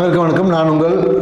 அனைவருக்கும் வணக்கம். நான் உங்கள்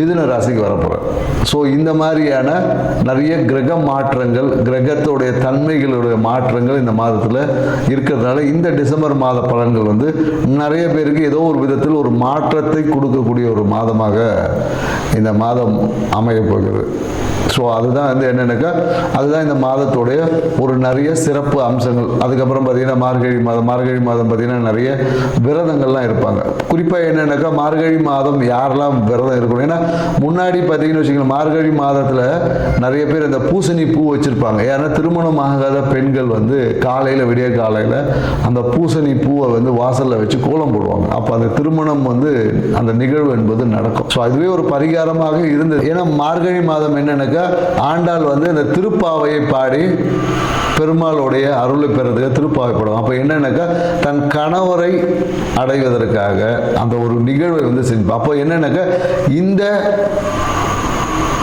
மிதுன ராசிக்கு வரப்போகிறேன் ஸோ இந்த மாதிரியான நிறைய கிரக மாற்றங்கள் கிரகத்தோடைய தன்மைகளுடைய மாற்றங்கள் இந்த மாதத்தில் இருக்கிறதுனால இந்த டிசம்பர் மாத பலன்கள் வந்து நிறைய பேருக்கு ஏதோ ஒரு விதத்தில் ஒரு மாற்றத்தை கொடுக்கக்கூடிய ஒரு மாதமாக இந்த மாதம் அமையப்போகிறது ஸோ அதுதான் வந்து என்னென்னாக்கா? அதுதான் இந்த மாதத்துடைய ஒரு நிறைய சிறப்பு அம்சங்கள். அதுக்கப்புறம் பார்த்தீங்கன்னா மார்கழி மாதம் மார்கழி மாதம் பார்த்தீங்கன்னா நிறைய விரதங்கள்லாம் இருப்பாங்க. குறிப்பாக என்னென்னாக்கா? மார்கழி மாதம் யாரெல்லாம் விரதம் இருக்கணும்? ஏன்னா முன்னாடி பார்த்தீங்கன்னு வச்சுக்கோங்களேன் மார்கழி மாதத்தில் நிறைய பேர் இந்த பூசணி பூ வச்சுருப்பாங்க. ஏன்னா திருமணம் ஆகாத பெண்கள் வந்து காலையில் விடிய காலையில் அந்த பூசணி பூவை வந்து வாசலில் வச்சு கோலம் போடுவாங்க. அப்போ அந்த திருமணம் வந்து அந்த நிகழ்வு என்பது நடக்கும். ஸோ அதுவே ஒரு பரிகாரமாக இருந்தது. ஏன்னா மார்கழி மாதம் என்னென்னாக்கா? ஆண்டாள் வந்து இந்த திருப்பாவையை பாடி பெருமாளுடைய அருளை பெறதுக்கு திருப்பாவை அப்போ என்னன்னாக்கா தன் கணவரை அடைவதற்காக அந்த ஒரு நிகழ்வை வந்து செஞ்சு அப்போ என்னன்னாக்கா இந்த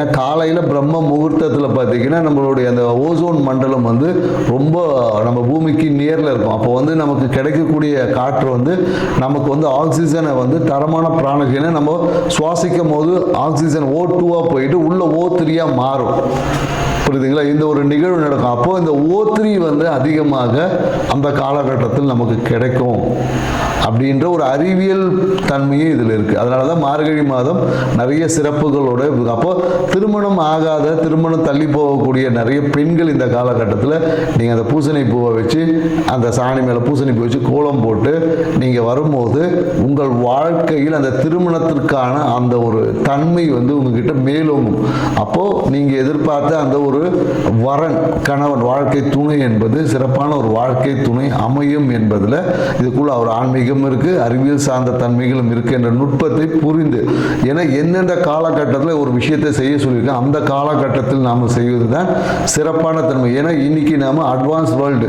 ஏன்னா காலையில் பிரம்ம முகூர்த்தத்தில் பார்த்தீங்கன்னா நம்மளுடைய அந்த ஓசோன் மண்டலம் வந்து ரொம்ப நம்ம பூமிக்கு நேரில் இருக்கும். அப்போ வந்து நமக்கு கிடைக்கக்கூடிய காற்று வந்து நமக்கு வந்து ஆக்சிஜனை வந்து தரமான பிராணகினை நம்ம சுவாசிக்கும் போது ஆக்சிஜன் ஓ டூவாக போயிட்டு உள்ள ஓ த்ரீயாக மாறும். புரியுதுங்களா? இந்த ஒரு நிகழ்வு நடக்கும். அப்போ இந்த ஓ த்ரீ வந்து அதிகமாக அந்த காலகட்டத்தில் நமக்கு கிடைக்கும். அப்படின்ற ஒரு அறிவியல் தன்மையும் இதில் இருக்குது அதனால தான் மார்கழி மாதம் நிறைய சிறப்புகளோட அப்போ திருமணம் ஆகாத திருமணம் தள்ளி போகக்கூடிய நிறைய பெண்கள் இந்த காலகட்டத்தில் நீங்கள் அந்த பூசணி பூவை வச்சு அந்த சாணி மேலே பூசணி பூ வச்சு கோலம் போட்டு நீங்கள் வரும்போது உங்கள் வாழ்க்கையில் அந்த திருமணத்திற்கான அந்த ஒரு தன்மை வந்து உங்ககிட்ட மேலோங்கும். அப்போது நீங்கள் எதிர்பார்த்த அந்த ஒரு வரன் கணவன் வாழ்க்கை துணை என்பது சிறப்பான ஒரு வாழ்க்கை துணை அமையும் என்பதில் இதுக்குள்ள ஒரு ஆன்மீகம் இருக்கு அறிவியல் சார்ந்த தன்மைகளும் இருக்குது என்ற நுட்பத்தை புரிந்து ஏன்னா எந்தெந்த காலகட்டத்தில் ஒரு விஷயத்தை செய்ய சொல்லியிருக்கோம் அந்த காலகட்டத்தில் நாம் செய்வது தான் சிறப்பான தன்மை. ஏன்னா இன்னைக்கு நாம அட்வான்ஸ் வேர்ல்டு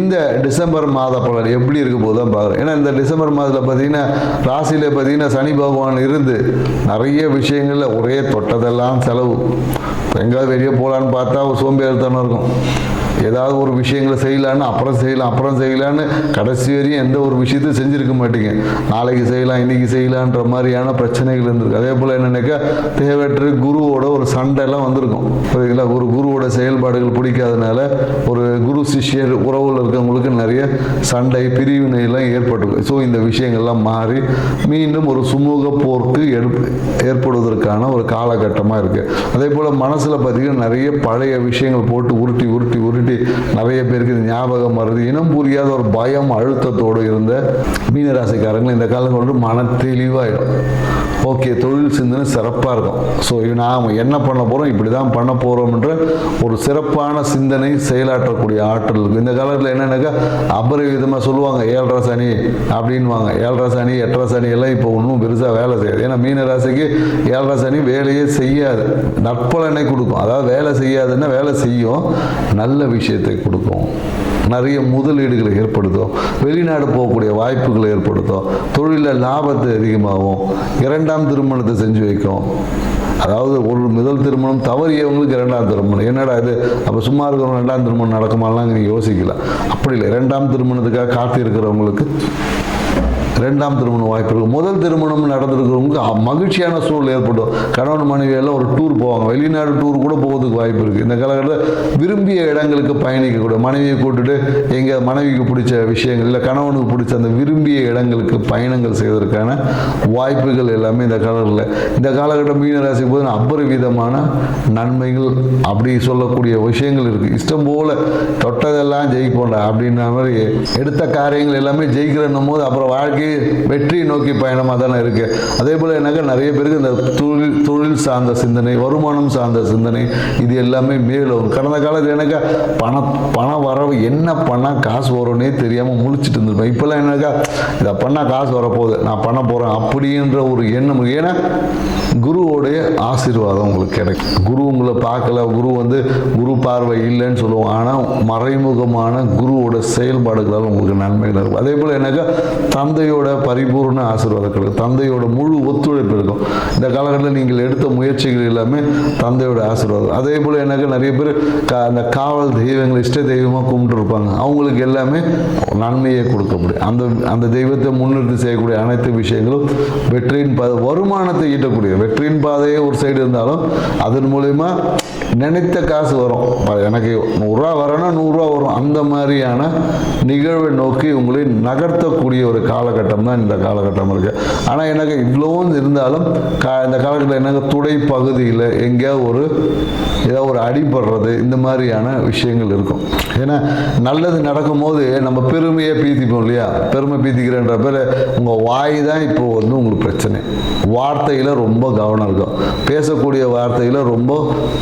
இந்த டிசம்பர் மாத பலன் எப்படி இருக்க போதும் பார்க்குறேன். ஏன்னா இந்த டிசம்பர் மாதத்தில் பார்த்தீங்கன்னா ராசியில் பார்த்தீங்கன்னா சனி பகவான் இருந்து நிறைய விஷயங்களில் ஒரே தொட்டதெல்லாம் செலவு. எங்கேயாவது வெளியே போகலான்னு பார்த்தா ஒரு சோம்பேறித்தனம் இருக்கும். ஏதாவது ஒரு விஷயங்களை செய்யலான்னு அப்புறம் செய்யலாம் அப்புறம் செய்யலான்னு கடைசி வரையும் எந்த ஒரு விஷயத்தையும் செஞ்சுருக்க மாட்டீங்க. நாளைக்கு செய்யலாம் இன்னைக்கு செய்யலான்ற மாதிரியான பிரச்சனைகள் இருந்திருக்கு. அதே போல் என்னென்னாக்கா தேவையற்ற குருவோட ஒரு சண்டைலாம் வந்திருக்கும். புரியுதுங்களா? ஒரு குருவோட செயல்பாடுகள் பிடிக்காதனால ஒரு குரு சிஷ்யர் உறவில் இருக்கிறவங்களுக்கு நிறைய சண்டை பிரிவினை எல்லாம் ஸோ இந்த விஷயங்கள்லாம் மாறி மீண்டும் ஒரு சுமூக போர்க்கு ஏற்படுவதற்கான ஒரு காலகட்டமாக இருக்குது அதே போல் மனசில் பார்த்திங்கன்னா நிறைய பழைய விஷயங்கள் போட்டு உருட்டி உருட்டி உருட்டி நிறைய பேருக்கு ஞாபகம் வருது. இனம் புரியாத ஒரு பயம் அழுத்தத்தோடு இருந்த மீனராசிக்காரங்க இந்த காலம் கொண்டு மன தெளிவாயிடும். ஓகே தொழில் சிந்தனை சிறப்பாக இருக்கும். ஸோ நாம் என்ன பண்ண போகிறோம் இப்படி தான் பண்ண போகிறோம்ன்ற ஒரு சிறப்பான சிந்தனை செயலாற்றக்கூடிய ஆற்றல் இந்த காலத்தில் காலகட்டத்தில் என்னென்னாக்கா அபரிவிதமாக சொல்லுவாங்க ஏழரை சனி அப்படின்வாங்க ஏழரை சனி எட்டரை சனி எல்லாம் இப்போ ஒன்றும் பெருசாக வேலை செய்யாது. ஏன்னா மீன ராசிக்கு ஏழரை சனி வேலையே செய்யாது. நற்பலனை கொடுக்கும். அதாவது வேலை செய்யாதுன்னா வேலை செய்யும். நல்ல விஷயத்தை கொடுக்கும். நிறைய முதலீடுகளை ஏற்படுத்தும். வெளிநாடு போகக்கூடிய வாய்ப்புகளை ஏற்படுத்தும். தொழிலில் லாபத்தை அதிகமாகும். இரண்டாம் திருமணத்தை செஞ்சு வைக்கும். அதாவது ஒரு முதல் திருமணம் தவறியவங்களுக்கு இரண்டாம் திருமணம். என்னடா இது? அப்போ சும்மா இருக்கிறவங்க ரெண்டாம் திருமணம் நடக்குமாலாம் நீங்கள் யோசிக்கலாம் அப்படி இல்லை. இரண்டாம் திருமணத்துக்காக காத்து இருக்கிறவங்களுக்கு ரெண்டாம் திருமணம் வாய்ப்பு இருக்கும் முதல் திருமணம் நடந்திருக்கிறவங்களுக்கு மகிழ்ச்சியான சூழல் ஏற்படும். கணவன் மனைவி எல்லாம் ஒரு டூர் போவாங்க. வெளிநாடு டூர் கூட போகிறதுக்கு வாய்ப்பு இருக்குது இந்த காலகட்டத்தில் விரும்பிய இடங்களுக்கு பயணிக்கக்கூடிய மனைவியை கூட்டுட்டு எங்கள் மனைவிக்கு பிடிச்ச விஷயங்கள் இல்லை கணவனுக்கு பிடிச்ச அந்த விரும்பிய இடங்களுக்கு பயணங்கள் செய்வதற்கான வாய்ப்புகள் எல்லாமே இந்த காலத்தில் இந்த காலகட்டம் மீனராசி போது அபரிவிதமான நன்மைகள் அப்படி சொல்லக்கூடிய விஷயங்கள் இருக்குது இஷ்டம் போல தொட்டதெல்லாம் ஜெயிப்போண்டா அப்படின்ற மாதிரி எடுத்த காரியங்கள் எல்லாமே ஜெயிக்கிறன்னும் போது அப்புறம் வாழ்க்கை வெற்றி நோக்கி பயணமாக தானே இருக்கு. அதே போல் எனக்கு நிறைய பேருக்கு இந்த தொழில் தொழில் சார்ந்த சிந்தனை வருமானம் சார்ந்த சிந்தனை இது எல்லாமே மேலும் கடந்த காலத்தில் எனக்கு பண பணம் வரவு என்ன பண்ணால் காசு வரும்னே தெரியாமல் முழிச்சிட்டு இருந்திருப்பேன் இப்போல்லாம் என்னக்கா இதை பண்ணால் காசு வரப்போகுது நான் பண்ண போகிறேன் அப்படின்ற ஒரு எண்ணம் ஏன்னா குருவோடைய ஆசீர்வாதம் உங்களுக்கு கிடைக்கும். குரு உங்களை பார்க்கல குரு வந்து குரு பார்வை இல்லைன்னு சொல்லுவோம். ஆனால் மறைமுகமான குருவோட செயல்பாடுகளால் உங்களுக்கு நன்மைகள் இருக்கும். அதே போல் என்னக்கா தந்தையோட பரிபூர்ண ஆசீர்வாதம் கிடைக்கும் தந்தையோட முழு ஒத்துழைப்பு இருக்கும். இந்த காலகட்டத்தில் நீங்கள் எடுத்த முயற்சிகள் எல்லாமே தந்தையோட ஆசீர்வாதம். அதே போல் எனக்கு நிறைய பேர் கா- அந்த காவல் தெய்வங்கள் இஷ்ட தெய்வமாக கும்பிட்டுருப்பாங்க. அவங்களுக்கு எல்லாமே நன்மையை கொடுக்க முடியும். அந்த அந்த தெய்வத்தை முன்னிறுத்தி செய்யக்கூடிய அனைத்து விஷயங்களும் வெற்றியின் பாதை வருமானத்தை ஈட்டக்கூடிய வெற்றியின் பாதையே ஒரு சைடு இருந்தாலும் அதன் மூலயமா நினைத்த காசு வரும். எனக்கு நூறுரூவா வரணும்னா நூறுரூவா வரும். அந்த மாதிரியான நிகழ்வை நோக்கி உங்களை நகர்த்தக்கூடிய ஒரு காலகட்டம் தான் இந்த காலகட்டம் இருக்குது ஆனால் எனக்கு இவ்வளவும் இருந்தாலும் கா இந்த காலகட்டத்தில் எனக்கு துடை பகுதியில் எங்கேயாவது ஒரு ஏதோ ஒரு அடிபடுறது இந்த மாதிரியான விஷயங்கள் இருக்கும். ஏன்னா நல்லது நடக்கும்போது நம்ம பெருமையை பீத்திப்போம் இல்லையா? பெருமை பீத்திக்கிறன்ற பேர் உங்கள் வாய் தான் இப்போ வந்து உங்களுக்கு பிரச்சனை. வார்த்தையில் ரொம்ப கவனம் இருக்கும். பேசக்கூடிய வார்த்தையில் ரொம்ப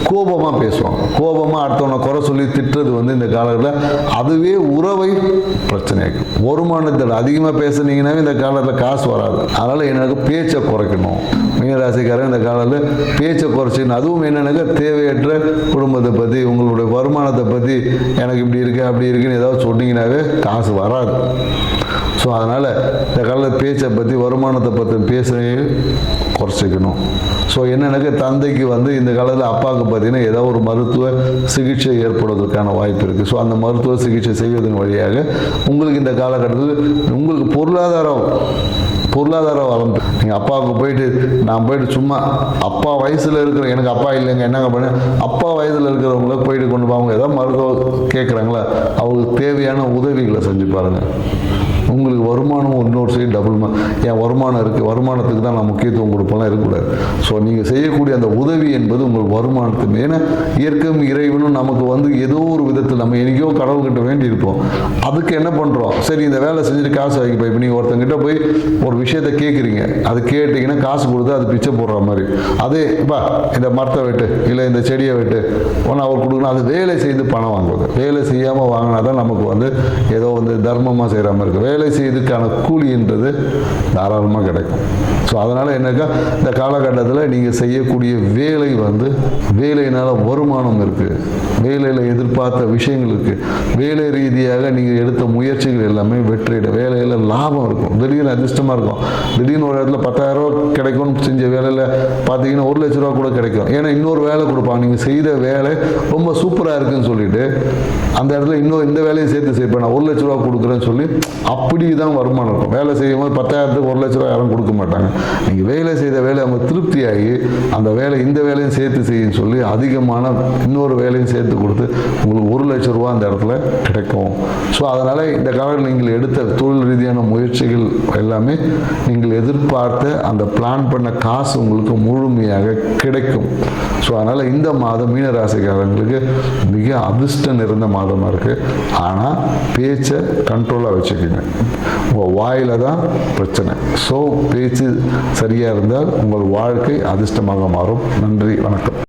கோபம் கோபமாக பேசுவாங்க கோபமாக அடுத்தவனை குறை சொல்லி திட்டுறது வந்து இந்த காலத்தில் அதுவே உறவை பிரச்சனையாக்கும் வருமானத்தில் அதிகமாக பேசுனீங்கன்னாவே இந்த காலத்தில் காசு வராது. அதனால் எனக்கு பேச்சை குறைக்கணும். மீனராசிக்காரன் இந்த காலத்தில் பேச்சை குறைச்சின்னு அதுவும் என்னென்னாக்கா தேவையற்ற குடும்பத்தை பற்றி உங்களுடைய வருமானத்தை பற்றி எனக்கு இப்படி இருக்கு அப்படி இருக்குன்னு ஏதாவது சொன்னீங்கன்னாவே காசு வராது. ஸோ அதனால் இந்த காலத்தில் பேச்சை பற்றி வருமானத்தை பற்றி பேசுறதை குறைச்சிக்கணும். ஸோ என்னென்னாக்க தந்தைக்கு வந்து இந்த காலத்தில் அப்பாவுக்கு பார்த்தீங்கன்னா ஏதோ ஒரு மருத்துவ சிகிச்சை ஏற்படுவதற்கான வாய்ப்பு இருக்குது ஸோ அந்த மருத்துவ சிகிச்சை செய்வதன் வழியாக உங்களுக்கு இந்த காலகட்டத்தில் உங்களுக்கு பொருளாதாரம் பொருளாதார வளம். நீங்கள் அப்பாவுக்கு போயிட்டு நான் போயிட்டு சும்மா அப்பா வயசில் இருக்கிற எனக்கு அப்பா இல்லைங்க என்னங்க பண்ணு? அப்பா வயதில் இருக்கிறவங்கள போயிட்டு கொண்டு போவாங்க ஏதோ மருத்துவம் கேட்குறாங்களா அவங்களுக்கு தேவையான உதவிகளை செஞ்சு பாருங்கள் உங்களுக்கு வருமானம் இன்னொரு சைடு டபுள் என் வருமானம் இருக்குது வருமானத்துக்கு தான் நான் முக்கியத்துவம் கொடுப்பெல்லாம் இருக்கக்கூடாது. ஸோ நீங்கள் செய்யக்கூடிய அந்த உதவி என்பது உங்கள் வருமானத்துக்கு ஏன்னா இயற்கையும் இறைவனும் நமக்கு வந்து ஏதோ ஒரு விதத்தில் நம்ம என்னைக்கோ கடவுள்கிட்ட வேண்டி இருப்போம் அதுக்கு என்ன பண்ணுறோம் சரி இந்த வேலை செஞ்சுட்டு காசு வாங்கி போய் இப்போ நீங்கள் ஒருத்தங்கிட்ட போய் ஒரு விஷயத்தை கேட்குறீங்க. அது கேட்டிங்கன்னா காசு கொடுத்து அது பிச்சை போடுற மாதிரி. அதே பா இந்த மரத்தை வெட்டு இல்லை இந்த செடியை வெட்டு ஒன்று அவர் கொடுக்கணும். அது வேலை செய்து பணம் வாங்குவது. வேலை செய்யாமல் வாங்கினா தான் நமக்கு வந்து ஏதோ வந்து தர்மமாக செய்கிற மாதிரி இருக்குது வேலை செய்யறதுக்கான கூலின்றது தாராளமாக கிடைக்கும். ஸோ அதனால் என்னக்கா இந்த காலகட்டத்தில் நீங்கள் செய்யக்கூடிய வேலை வந்து வேலையினால் வருமானம் இருக்குது வேலையில் எதிர்பார்த்த விஷயங்கள் இருக்குது வேலை ரீதியாக நீங்கள் எடுத்த முயற்சிகள் எல்லாமே வெற்றியிட வேலையில் லாபம் இருக்கும். திடீர்னு அதிர்ஷ்டமாக இருக்கும். திடீர்னு ஒரு இடத்துல பத்தாயிரம் ரூபா கிடைக்கும்னு செஞ்ச வேலையில் பார்த்தீங்கன்னா ஒரு லட்ச ரூபா கூட கிடைக்கும். ஏன்னா இன்னொரு வேலை கொடுப்பாங்க. நீங்கள் செய்த வேலை ரொம்ப சூப்பராக இருக்குன்னு சொல்லிட்டு அந்த இடத்துல இன்னும் இந்த வேலையும் சேர்த்து செய்ப்பேன் நான் ஒரு லட்ச ரூபா கொடுக்குறேன்னு சொல்லி அப்படி தான் வருமானம் இருக்கும். வேலை செய்யும் போது பத்தாயிரத்துக்கு ஒரு லட்ச ரூபா யாரும் கொடுக்க மாட்டாங்க. நீங்கள் வேலை செய்த வேலை அவங்க திருப்தியாகி அந்த வேலை இந்த வேலையும் சேர்த்து செய்யுன்னு சொல்லி அதிகமான இன்னொரு வேலையும் சேர்த்து கொடுத்து உங்களுக்கு ஒரு லட்ச ரூபா அந்த இடத்துல கிடைக்கும். ஸோ அதனால் இந்த காலத்தில் நீங்கள் எடுத்த தொழில் ரீதியான முயற்சிகள் எல்லாமே நீங்கள் எதிர்பார்த்த அந்த பிளான் பண்ண காசு உங்களுக்கு முழுமையாக கிடைக்கும். ஸோ அதனால் இந்த மாதம் மீனராசிக்காரங்களுக்கு மிக அதிர்ஷ்டம் நிறைந்த மாதமாக இருக்குது ஆனால் பேச்சை கண்ட்ரோலாக வச்சுக்கோங்க. உங்கள் வாயில் தான் பிரச்சனை. ஸோ பேச்சு சரியாக இருந்தால் உங்கள் வாழ்க்கை அதிர்ஷ்டமாக மாறும். நன்றி வணக்கம்.